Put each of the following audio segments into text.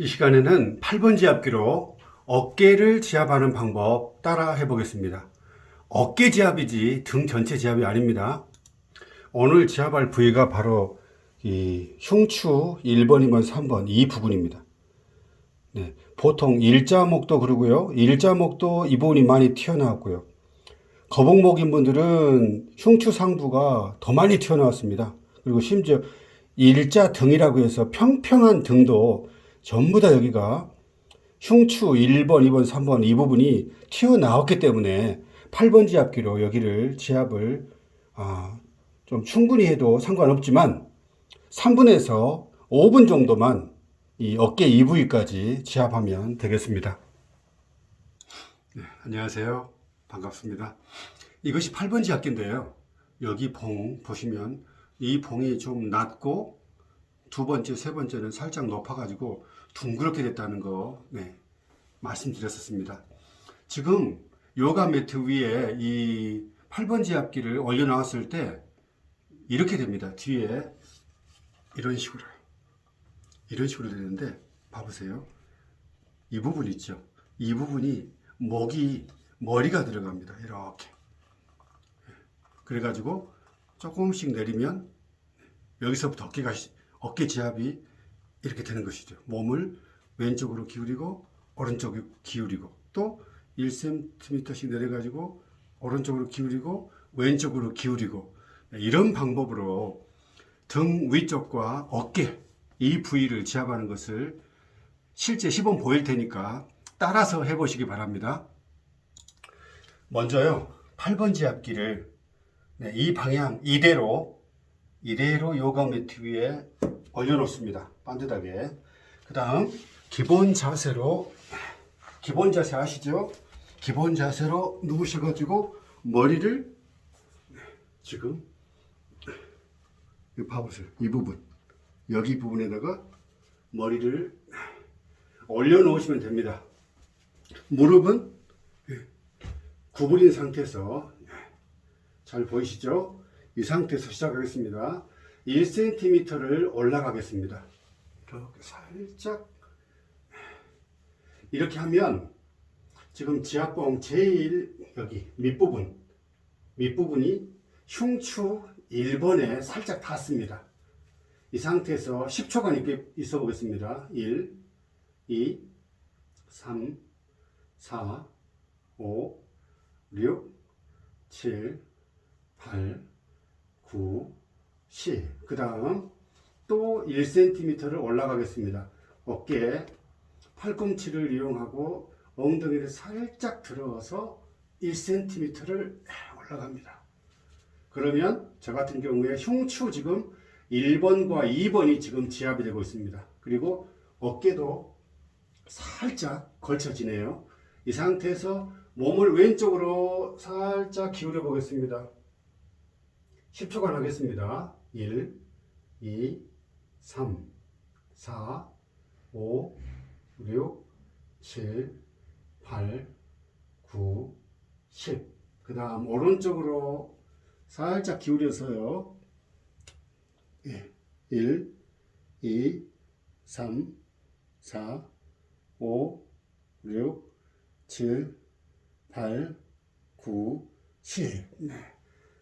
이 시간에는 8번 지압기로 어깨를 지압하는 방법 따라 해보겠습니다. 어깨 지압이지 등 전체 지압이 아닙니다. 오늘 지압할 부위가 바로 이 흉추 1번, 2번, 3번 이 부분입니다. 네, 보통 일자목도 그러고요. 일자목도 이 부분이 많이 튀어나왔고요. 거북목인 분들은 흉추 상부가 더 많이 튀어나왔습니다. 그리고 심지어 일자 등이라고 해서 평평한 등도 전부 다 여기가 흉추 1번, 2번, 3번 이 부분이 튀어나왔기 때문에 8번 지압기로 여기를 지압을 아, 좀 충분히 해도 상관없지만 3분에서 5분 정도만 이 어깨 이 부위까지 지압하면 되겠습니다. 네, 안녕하세요. 반갑습니다. 이것이 8번 지압기인데요. 여기 봉 보시면 이 봉이 좀 낮고 두 번째, 세 번째는 살짝 높아가지고 둥그렇게 됐다는 거 네, 말씀드렸었습니다. 지금 요가 매트 위에 이 8번 지압기를 올려놓았을 때 이렇게 됩니다. 뒤에 이런 식으로 이런 식으로 되는데 봐보세요. 이 부분 있죠. 이 부분이 목이 머리가 들어갑니다. 이렇게. 그래가지고 조금씩 내리면 여기서부터 어깨가 시- 어깨 지압이 이렇게 되는 것이죠. 몸을 왼쪽으로 기울이고 오른쪽으로 기울이고 또 1cm씩 내려가지고 오른쪽으로 기울이고 왼쪽으로 기울이고 이런 방법으로 등 위쪽과 어깨 이 부위를 지압하는 것을 실제 시범 보일 테니까 따라서 해보시기 바랍니다. 먼저요, 8번 지압기를 네, 이 방향 이대로 이대로 요가 매트 위에 올려놓습니다. 반듯하게. 그 다음 기본 자세로 기본 자세 아시죠? 기본 자세로 누우셔가지고 머리를 네, 지금 봐보세요. 이 부분 여기 부분에다가 머리를 올려놓으시면 됩니다. 무릎은 예, 구부린 상태에서 예, 잘 보이시죠? 이 상태에서 시작하겠습니다. 1cm를 올라가겠습니다. 이렇게 살짝 이렇게 하면 지금 지압봉 제일 여기 밑부분 밑부분이 흉추 1번에 살짝 닿습니다. 이 상태에서 10초간 이렇게 있어 보겠습니다. 1, 2, 3, 4, 5, 6, 7, 8, 9, 10. 그 다음 또 1cm를 올라가겠습니다. 어깨 팔꿈치를 이용하고 엉덩이를 살짝 들어서 1cm를 올라갑니다. 그러면 저 같은 경우에 흉추 지금 1번과 2번이 지금 지압이 되고 있습니다. 그리고 어깨도 살짝 걸쳐지네요. 이 상태에서 몸을 왼쪽으로 살짝 기울여 보겠습니다. 10초간 하겠습니다. 1, 2, 3, 4, 5, 6, 7, 8, 9, 10. 그 다음 오른쪽으로 살짝 기울여서요. 예. 1, 2, 3, 4, 5, 6, 7, 8, 9, 10. 네.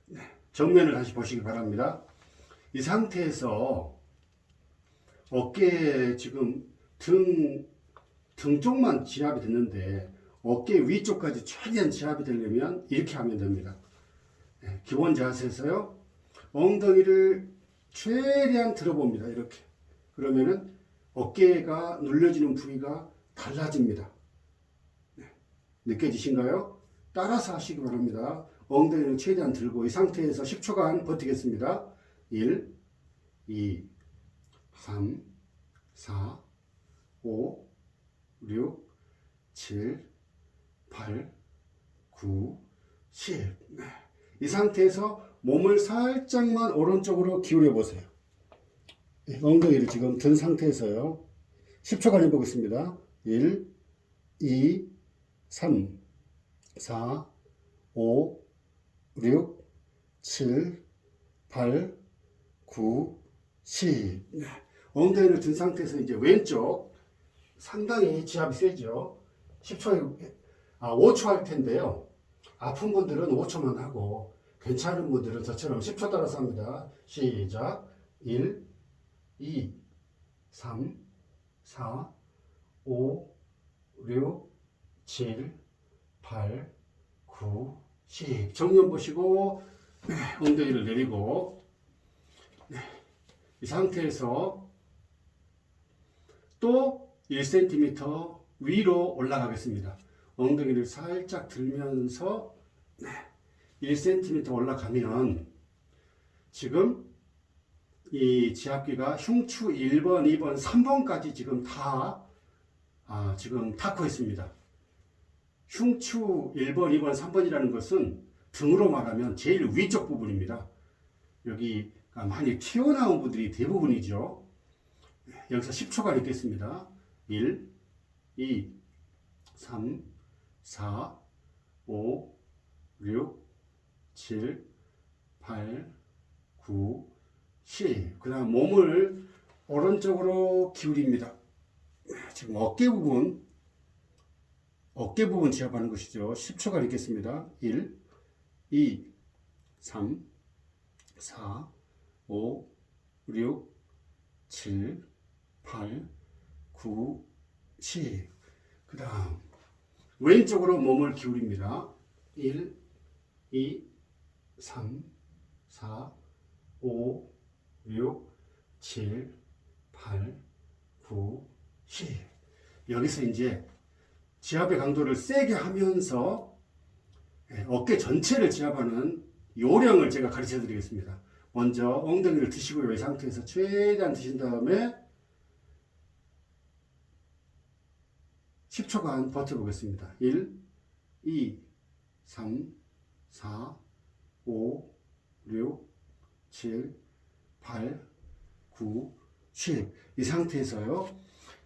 네. 정면을 다시 보시기 바랍니다. 이 상태에서 어깨 지금 등, 등 쪽만 지압이 됐는데 어깨 위쪽까지 최대한 지압이 되려면 이렇게 하면 됩니다. 네, 기본 자세에서요. 엉덩이를 최대한 들어봅니다. 이렇게. 그러면은 어깨가 눌려지는 부위가 달라집니다. 네, 느껴지신가요? 따라서 하시기 바랍니다. 엉덩이를 최대한 들고 이 상태에서 10초간 버티겠습니다. 1, 2, 3, 4, 5, 6, 7, 8, 9, 10. 네. 이 상태에서 몸을 살짝만 오른쪽으로 기울여 보세요. 네, 엉덩이를 지금 든 상태에서요. 10초간 해보겠습니다. 1, 2, 3, 4, 5, 6, 7, 8, 9, 10. 네. 엉덩이를 든 상태에서 이제 왼쪽 상당히 지압이 세죠. 10초, 아, 5초 할 텐데요. 아픈 분들은 5초만 하고, 괜찮은 분들은 저처럼 10초 따라서 합니다. 시작. 1, 2, 3, 4, 5, 6, 7, 8, 9, 10. 정면 보시고, 네, 엉덩이를 내리고, 네, 이 상태에서 또 1cm 위로 올라가겠습니다. 엉덩이를 살짝 들면서 네, 1cm 올라가면 지금 이 지압기가 흉추 1번, 2번, 3번까지 지금 다 아, 지금 닿고 있습니다. 흉추 1번, 2번, 3번이라는 것은 등으로 말하면 제일 위쪽 부분입니다. 여기가 많이 튀어나온 분들이 대부분이죠. 여기서 10초간 있겠습니다. 1, 2, 3, 4, 5, 6, 7, 8, 9, 10. 그 다음 몸을 오른쪽으로 기울입니다. 지금 어깨 부분, 어깨 부분 지압하는 것이죠. 10초간 있겠습니다. 1, 2, 3, 4, 5, 6, 7, 8, 9, 10. 그 다음, 왼쪽으로 몸을 기울입니다. 1, 2, 3, 4, 5, 6, 7, 8, 9, 10. 여기서 이제 지압의 강도를 세게 하면서 예, 어깨 전체를 지압하는 요령을 제가 가르쳐 드리겠습니다. 먼저 엉덩이를 드시고요. 이 상태에서 최대한 드신 다음에 10초간 버텨보겠습니다. 1, 2, 3, 4, 5, 6, 7, 8, 9, 10. 이 상태에서요.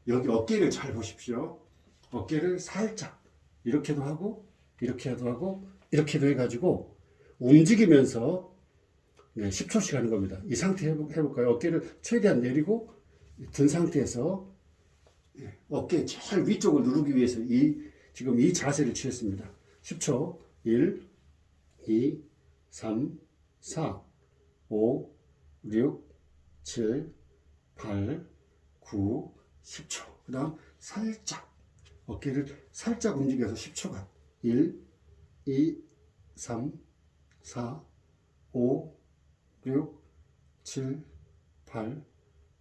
여기 어깨를 잘 보십시오. 어깨를 살짝 이렇게도 하고 이렇게도 하고 이렇게도 해가지고 움직이면서 네, 10초씩 하는 겁니다. 이 상태 해볼- 해볼까요? 어깨를 최대한 내리고 든 상태에서 예, 어깨 제일 위쪽을 누르기 위해서 이 지금 이 자세를 취했습니다. 10초. 1, 2, 3, 4, 5, 6, 7, 8, 9, 10초. 그 다음 살짝 어깨를 살짝 움직여서 10초간 1, 2, 3, 4, 5, 6, 7, 8,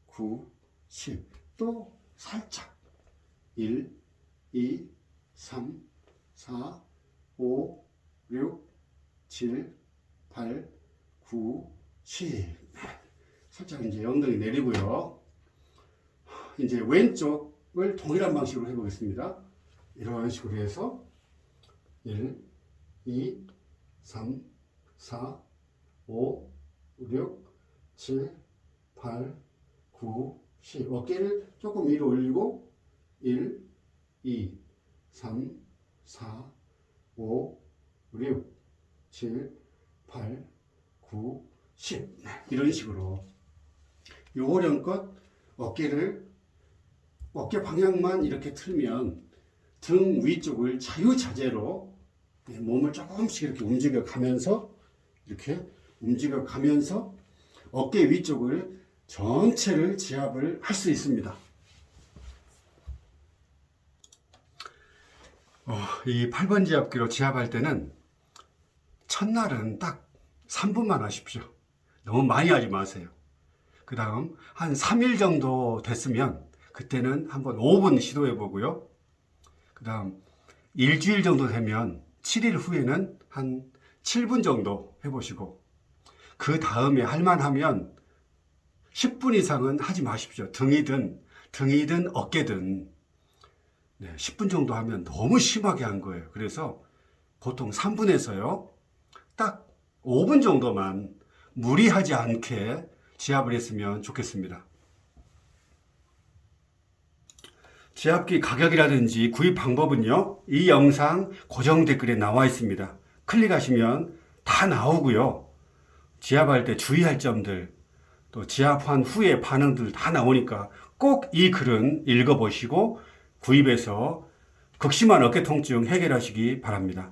9, 10. 또 살짝 1, 2, 3, 4, 5, 6, 7, 8, 9, 10. 살짝 이제 엉덩이 내리고요. 이제 왼쪽 을 동일한 방식으로 해보겠습니다. 이런 식으로 해서 1, 2, 3, 4, 5, 6, 7, 8, 9, 10. 어깨를 조금 위로 올리고 1, 2, 3, 4, 5, 6, 7, 8, 9, 10. 이런 식으로 요령껏 어깨를 어깨 방향만 이렇게 틀면 등 위쪽을 자유자재로 네, 몸을 조금씩 이렇게 움직여 가면서 이렇게 움직여 가면서 어깨 위쪽을 전체를 지압을 할 수 있습니다. 어, 이 8번 지압기로 지압할 때는 첫날은 딱 3분만 하십시오. 너무 많이 하지 마세요. 그 다음 한 3일 정도 됐으면 그때는 한번 5분 시도해 보고요. 그 다음 일주일 정도 되면 7일 후에는 한 7분 정도 해보시고 그 다음에 할만하면 10분 이상은 하지 마십시오. 등이든 등이든 어깨든 네, 10분 정도 하면 너무 심하게 한 거예요. 그래서 보통 3분에서요. 딱 5분 정도만 무리하지 않게 지압을 했으면 좋겠습니다. 지압기 가격이라든지 구입 방법은요, 이 영상 고정 댓글에 나와 있습니다. 클릭하시면 다 나오고요. 지압할 때 주의할 점들, 또 지압한 후의 반응들 다 나오니까 꼭 이 글은 읽어보시고 구입해서 극심한 어깨 통증 해결하시기 바랍니다.